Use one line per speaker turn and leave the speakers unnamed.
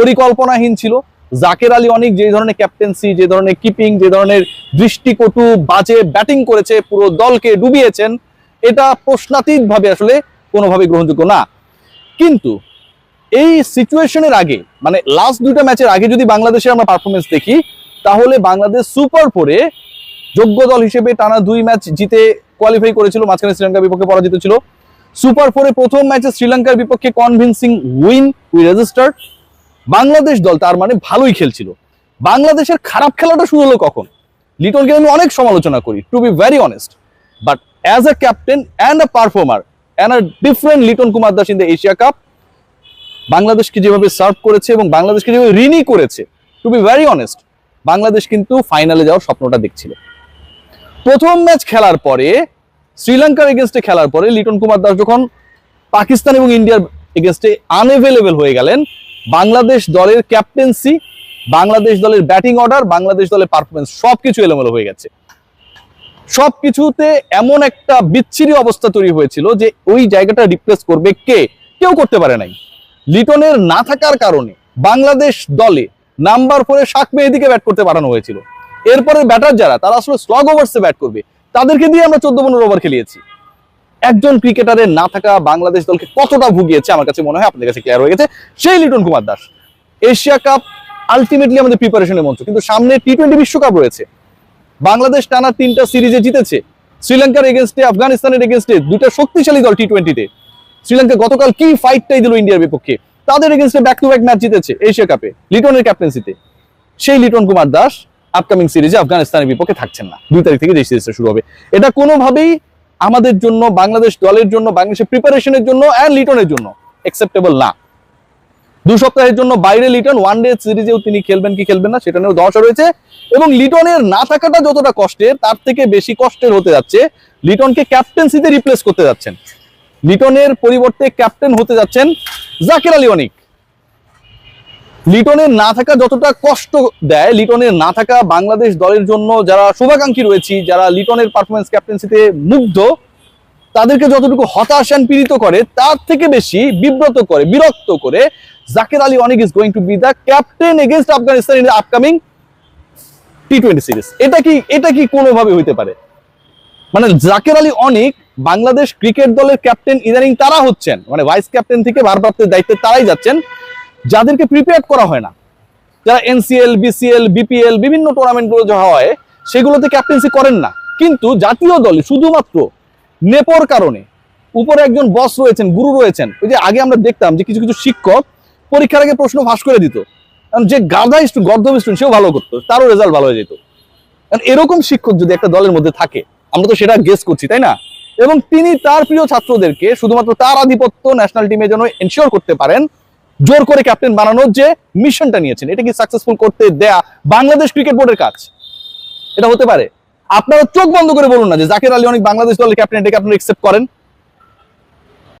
পরিকল্পনাহীন ছিল। জাকের আলী অনেক যে ধরনের ক্যাপ্টেন্সি যে ধরনের কিপিং যে ধরনের দৃষ্টিকটু বাজে ব্যাটিং করেছে, পুরো দলকে ডুবিয়েছেন, এটা প্রশ্নাতীত ভাবে আসলে কোনোভাবে গ্রহণযোগ্য না। কিন্তু এই সিচুয়েশনের আগে মানে লাস্ট দুইটা ম্যাচের আগে যদি বাংলাদেশের আমরা পারফরমেন্স দেখি, তাহলে বাংলাদেশ সুপার ফোরে যোগ্য দল হিসেবে টানা দুই ম্যাচ জিতে কোয়ালিফাই করেছিল, মাঝখানে শ্রীলঙ্কার বিপক্ষে পরাজিত ছিল। সুপার ফোরে প্রথম ম্যাচে শ্রীলঙ্কার বিপক্ষে convincing win we registered Bangladesh দল তার মানে ভালোই খেলছিল। বাংলাদেশের খারাপ খেলাটা শুরু হলো কখন? লিটনকে আমি অনেক সমালোচনা করি to be very honest but as a captain and a performer and a different Liton Kumar Das in the Asia cup বাংলাদেশকে যেভাবে সার্ভ করেছে এবং বাংলাদেশকে যেভাবে ঋণই করেছে to be very honest Bangladesh কিন্তু ফাইনালে যাওয়ার স্বপ্নটা দেখছিল। প্রথম ম্যাচ খেলার পরে, শ্রীলঙ্কার এগেনস্টে খেলার পরে লিটন কুমার দাস যখন পাকিস্তান এবং ইন্ডিয়ার এগেনস্টে আনএভেলেবল হয়ে গেলেন বাংলাদেশ দলের ক্যাপ্টেন্সি বাংলাদেশ দলের ব্যাটিং অর্ডার বাংলাদেশ দলের পারফরমেন্স সবকিছু এলোমেলো হয়ে গেছে। সবকিছুতে এমন একটা বিচ্ছিরি অবস্থা তৈরি হয়েছিল যে ওই জায়গাটা রিপ্লেস করবে কে? কেউ করতে পারে নাই। লিটনের না থাকার কারণে বাংলাদেশ দলে নাম্বার ফোরে শাক মেহেদিকে ব্যাট করতে পাঠানো হয়েছিল। এরপরে ব্যাটার যারা, তারা আসলে স্লগ ওভার্সে ব্যাট করবে। তাদেরকে দিয়ে আমরা চোদ্দ পনেরো ওভার খেলিয়েছি। একজন ক্রিকেটারের না থাকা বাংলাদেশ দলকে কতটা ভুগিয়েছে আমার কাছে মনে হয় আপনাদের কাছে ক্লিয়ার হয়ে গেছে। সেই Liton Kumar Das, Asia cup ultimately আমাদের প্রিপারেশনের মঞ্চ। কিন্তু সামনে টি টোয়েন্টি বিশ্বকাপ রয়েছে। বাংলাদেশ টানা তিনটা সিরিজে জিতেছে। শ্রীলঙ্কার এগেনস্টে আফগানিস্তানের এগেনস্টে দুটা শক্তিশালী দল টি টোয়েন্টিতে শ্রীলঙ্কা গতকাল কি ফাইটটাই দিল ইন্ডিয়ার বিপক্ষে। তাদের এগেনস্টে ব্যাক টু ব্যাক ম্যাচ জিতেছে এশিয়া কাপে, লিটনের ক্যাপ্টেন্সিতে সেই লিটন কুমার দাস আপকামিং সিরিজে আফগানিস্তানের বিপক্ষে থাকছেন না। দুই তারিখ থেকে যে সিরিজটা শুরু হবে। এটা কোনোভাবেই আমাদের জন্য, বাংলাদেশ দলের জন্য, বাংলাদেশের প্রিপারেশনের জন্য অ্যান্ড লিটনের জন্য অ্যাকসেপ্টেবল না। দু সপ্তাহের জন্য বাইরে লিটন ওয়ান ডে সিরিজেও তিনি খেলবেন কি খেলবেন না, সেটা নিয়েও দশা রয়েছে। এবং লিটনের না থাকাটা যতটা কষ্টের, তার থেকে বেশি কষ্টের হতে যাচ্ছে। লিটনকে ক্যাপ্টেন্সিতে রিপ্লেস করতে যাচ্ছেন। লিটনের পরিবর্তে ক্যাপ্টেন হতে যাচ্ছেন জাকির আলী অনিক। লিটনের না থাকা যতটা কষ্ট দেয় লিটনের না থাকা বাংলাদেশ দলের জন্য যারা শুভাকাঙ্ক্ষী রয়েছি, যারা লিটনের পারফরমেন্স ক্যাপ্টেন্সিতে মুগ্ধ, তাদেরকে যতটুকু হতাশান পীড়িত করে, তার থেকে বেশি বিব্রত করে, বিরক্ত করে Jaker Ali Anik is going to be the captain against Afghanistan in upcoming T twenty series এটা কি এটা কি কোনোভাবে হইতে পারে? মানে জাকির আলী অনেক বাংলাদেশ ক্রিকেট দলের ক্যাপ্টেন ইদানিং তারা হচ্ছেন মানে ভাইস ক্যাপ্টেন থেকে ভারপ্রাপ্তের দায়িত্বে তারাই যাচ্ছেন। যাদেরকে প্রিপেয়ার করা হয় না, যারা এনসিএল বিসিএল বিপিএল বিভিন্ন টুর্নামেন্টগুলো যা হয়, সেগুলোতে ক্যাপ্টেন্সি করেন না। কিন্তু জাতীয় দলে শুধুমাত্র নেপোর কারণে উপরে একজন বস রয়েছেন, গুরু রয়েছেন, ওই যে আগে আমরা দেখতাম যে কিছু কিছু শিক্ষক পরীক্ষার আগে প্রশ্ন ফাঁস করে দিত। কারণ যে গাধা স্টুডেন্ট গর্ধব স্টুডেন্ট সেও ভালো করতো, তারও রেজাল্ট ভালো হয়ে যেত। কারণ এরকম শিক্ষক যদি একটা দলের মধ্যে থাকে, আমরা তো সেটা গেস করছি, তাই না? এবং তিনি তার প্রিয় ছাত্রদেরকে শুধুমাত্র তার আধিপত্য ন্যাশনাল টিমে যেন এনশিওর করতে পারেন জোর করে ক্যাপ্টেন বানানোর যে মিশনটা নিয়েছেন, এটা কি সাকসেসফুল করতে দেয়া বাংলাদেশ ক্রিকেট বোর্ডের কাজ? এটা হতে পারে। আপনারা চোখ বন্ধ করে বলুন না যে জাকির আলী অনেক বাংলাদেশ দলের ক্যাপ্টেন এটাকে আপনারা একসেপ্ট করেন?